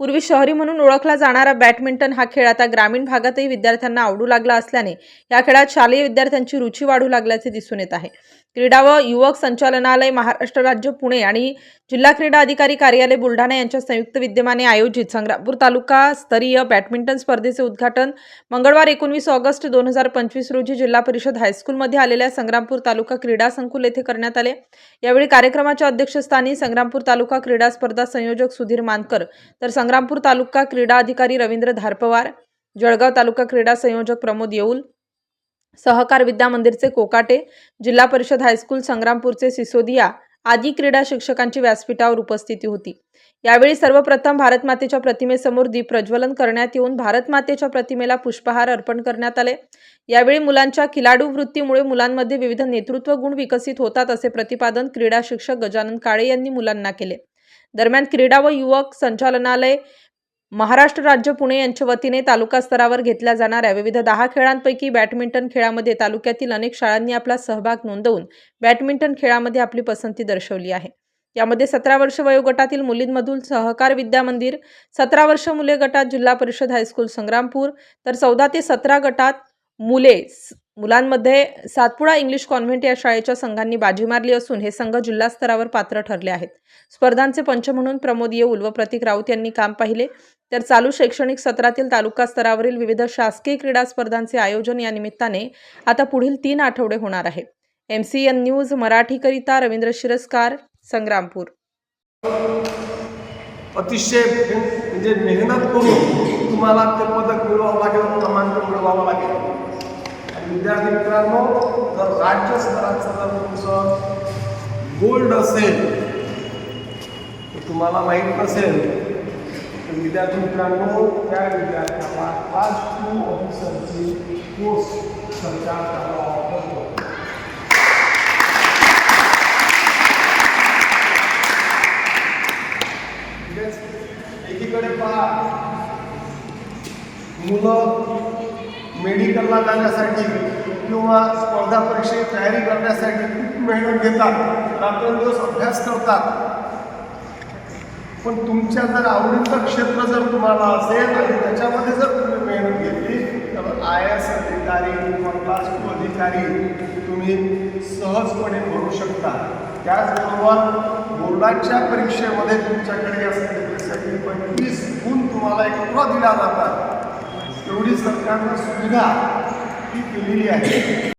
पूर्वी शहरी म्हणून ओळखला जाणारा बॅडमिंटन हा खेळ आता ग्रामीण भागातही विद्यार्थ्यांना आवडू लागला असल्याने या खेळात शालेय विद्यार्थ्यांची रुची वाढू लागल्याचे दिसून येत आहे. क्रीडा व युवक संचालनालय महाराष्ट्र राज्य पुणे आणि जिल्हा क्रीडा अधिकारी कार्यालय बुलढाणा यांच्या संयुक्त विद्यमाने आयोजित संग्रामपूर तालुका स्तरीय बॅडमिंटन स्पर्धेचे उद्घाटन मंगळवार एकोणवीस ऑगस्ट दोन हजार पंचवीस रोजी जिल्हा परिषद हायस्कूलमध्ये आलेल्या संग्रामपूर तालुका क्रीडा संकुल येथे करण्यात आले. यावेळी कार्यक्रमाच्या अध्यक्षस्थानी संग्रामपूर तालुका क्रीडा स्पर्धा संयोजक सुधीर मानकर तर संग्रामपूर तालुका क्रीडा अधिकारी रवींद्र धारपवार जळगाव तालुका क्रीडा संयोजक प्रमोद येऊल सहकार विद्या मंदिरचे कोकाटे जिल्हा परिषद हायस्कूल संग्रामपूरचे सिसोदिया आदी क्रीडा शिक्षकांची व्यासपीठावर उपस्थिती होती. यावेळी सर्वप्रथम भारतमातेच्या प्रतिमेसमोर दीप प्रज्वलन करण्यात येऊन भारतमातेच्या प्रतिमेला पुष्पहार अर्पण करण्यात आले. यावेळी मुलांच्या खिलाडू वृत्तीमुळे मुलांमध्ये विविध नेतृत्व गुण विकसित होतात असे प्रतिपादन क्रीडा शिक्षक गजानन काळे यांनी मुलांना केले. दरम्यान क्रीडा व युवक संचालनालय महाराष्ट्र राज्य पुणे यांच्या वतीने तालुका स्तरावर घेतल्या जाणाऱ्या विविध दहा खेळांपैकी बॅडमिंटन खेळामध्ये तालुक्यातील अनेक शाळांनी आपला सहभाग नोंदवून बॅडमिंटन खेळामध्ये आपली पसंती दर्शवली आहे. यामध्ये सतरा वर्ष वयोगटातील मुलींमधून सहकार विद्या मंदिर सतरा वर्ष मुले गटात जिल्हा परिषद हायस्कूल संग्रामपूर तर चौदा ते सतरा गटात मुले स- मुलांमध्ये सातपुडा इंग्लिश कॉन्व्हेंट या शाळेच्या संघांनी बाजी मारली असून हे संघ जिल्हा स्तरावर पात्र ठरले आहेत. स्पर्धांचे पंच म्हणून प्रमोद येऊल व प्रतीक राऊत यांनी काम पाहिले. तर चालू शैक्षणिक सत्रातील तालुका स्तरावरील विविध शासकीय क्रीडा स्पर्धांचे आयोजन या निमित्ताने आता पुढील तीन आठवडे होणार आहे एम सी एन न्यूज मराठीकरिता रवींद्र शिरस्कार संग्रामपूर. अतिशय म्हणजे मेहनत करून तुम्हाला ते पदक मिळवावं लागेल क्रमांक मिळवावा लागेल. आणि विद्यार्थी मित्रांनो जर राज्य स्तराचं जर तुमचं गोल्ड असेल तर तुम्हाला माहीत नसेल तर विद्यार्थी मित्रांनो त्या विद्यार्थ्याला क्लास टू ऑफिसरची पोस्ट सरकार त्याला ऑफर पहा मुलं मेडिकलला जाण्यासाठी किंवा स्पर्धा परीक्षेची तयारी करण्यासाठी खूप मेहनत घेतात रात्रंदिवस अभ्यास करतात पण तुमच्या जर आवडीचं क्षेत्र जर तुम्हाला असेल आणि त्याच्यामध्ये जर तुम्ही मेहनत घेतली तर आय एस अधिकारी किंवा क्लास टू अधिकारी तुम्ही सहजपणे भरू शकता त्याचबरोबर बोर्डाच्या परीक्षेमध्ये तुमच्याकडे असलेले दायित्व दिला जातात एवढी सरकारनं सुविधा ही केलेली आहे.